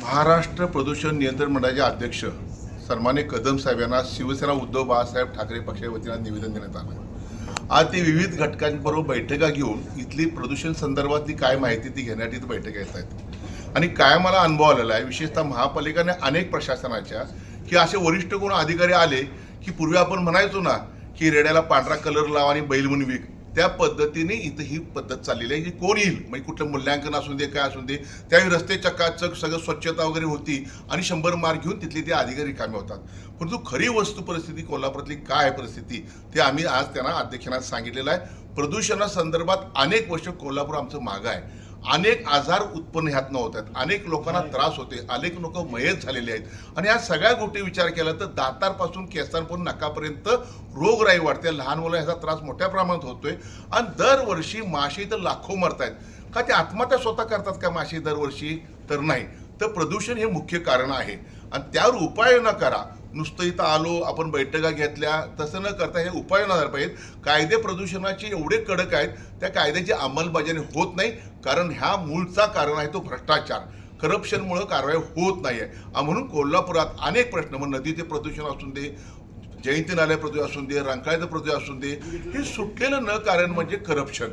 महाराष्ट्र प्रदूषण नियंत्रण मंडळाचे अध्यक्ष सन्मान्य कदम साहेब यांना शिवसेना उद्धव बाळासाहेब ठाकरे पक्षाच्या वतीनं निवेदन देण्यात आलं. आज ते विविध घटकांबरोबर बैठका घेऊन इथली प्रदूषण संदर्भातली काय माहिती ती घेण्यासाठी बैठका येत आहेत. आणि काय मला अनुभव आलेला आहे विशेषतः महापालिकाने अनेक प्रशासनाच्या की असे वरिष्ठ कोण अधिकारी आले की पूर्वी आपण म्हणायचो ना की रेड्याला पांढरा कलर लावा आणि बैल म्हणून विक. त्या पद्धतीने इथं ही पद्धत चाललेली आहे. की कोण येईल? म्हणजे कुठलं मूल्यांकन असू दे काय असू दे. त्यावेळी रस्ते चकाचक सगळं स्वच्छता वगैरे होती आणि शंभर मार्क घेऊन तिथले ते अधिकारी कामे होतात. परंतु खरी वस्तू परिस्थिती कोल्हापुरातली काय आहे परिस्थिती ते आम्ही आज त्यांना अध्यक्षांना सांगितलेलं आहे. प्रदूषणासंदर्भात अनेक वर्ष कोल्हापूर आमचं मागं आहे. अनेक आजार उत्पन्न ह्यातनं होत आहेत अनेक लोकांना त्रास होते. अनेक लोक मयत झालेले आहेत. आणि या सगळ्या गोष्टी विचार केला तर दातारपासून केसांपासून नकापर्यंत रोगराई वाढते. लहान मुलं ह्याचा त्रास मोठ्या प्रमाणात होतोय. आणि दरवर्षी माशी तर लाखो मरत आहेत का ते आत्महत्या स्वतः करतात का माशी दरवर्षी? तर नाही. तर प्रदूषण हे मुख्य कारण आहे. आणि त्यावर उपाय न करा. नुसतं इथं आलो आपण बैठका घेतल्या तसं न करता हे उपाय न पाहिजेत. कायदे प्रदूषणाचे एवढे कडक आहेत त्या कायद्याची अंमलबजावणी होत नाही कारण ह्या मूळचा कारण आहे तो भ्रष्टाचार. करप्शनमुळं कारवाई होत नाही आहे म्हणून कोल्हापुरात अनेक प्रश्न मग नदीचे प्रदूषण असून दे जयंती नाल्या प्रदूषण असून दे रंकाळ्याचं प्रती असून दे हे सुटलेलं न कारण म्हणजे करप्शन.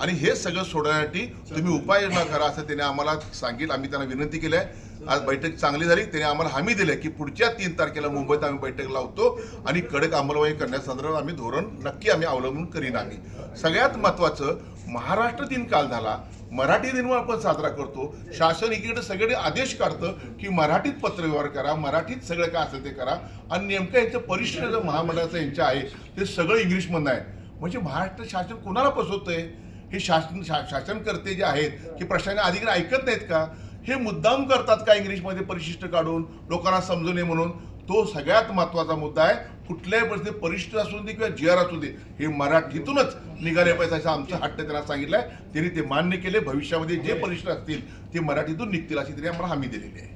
आणि हे सगळं सोडण्यासाठी तुम्ही उपाय करा असं त्याने आम्हाला सांगितलं आम्ही त्यांना विनंती केली आहे. आज बैठक चांगली झाली. त्याने आम्हाला हमी दिली की पुढच्या तीन तारखेला मुंबईत आम्ही बैठक लावतो आणि कडक अंमलबजावणी करण्यासंदर्भात आम्ही धोरण नक्की आम्ही अवलंबून करीन आम्ही. सगळ्यात महत्त्वाचं महाराष्ट्र दिन काल झाला. मराठी दिन आपण साजरा करतो. शासन इकडे सगळे आदेश काढतं की मराठीत पत्रव्यवहार करा मराठीत सगळं काय असेल ते करा. आणि नेमकं यांचं परिश्रम जो महामंडळाचं यांचं आहे ते सगळं इंग्लिशमधनं आहे. म्हणजे महाराष्ट्र शासन कोणाला फसवतंय? हे शासन शा शासनकर्ते जे आहेत की प्रशासन अधिकारी ऐकत नाहीत का? हे मुद्दाम करतात का इंग्लिशमध्ये परिशिष्ट काढून? लोकांना समजू नये म्हणून? तो सगळ्यात महत्त्वाचा मुद्दा आहे कुठल्याही परिस्थितीत परिष्ठ असू दे किंवा जी आर असू दे हे मराठीतूनच निघाले पाहिजे असं आमचं हट्ट त्यांना आहे त्यांनी ते मान्य केले भविष्यामध्ये जे परिष्ठ असतील ते मराठीतून निघतील अशी त्यांनी आम्हाला हमी दिलेली आहे.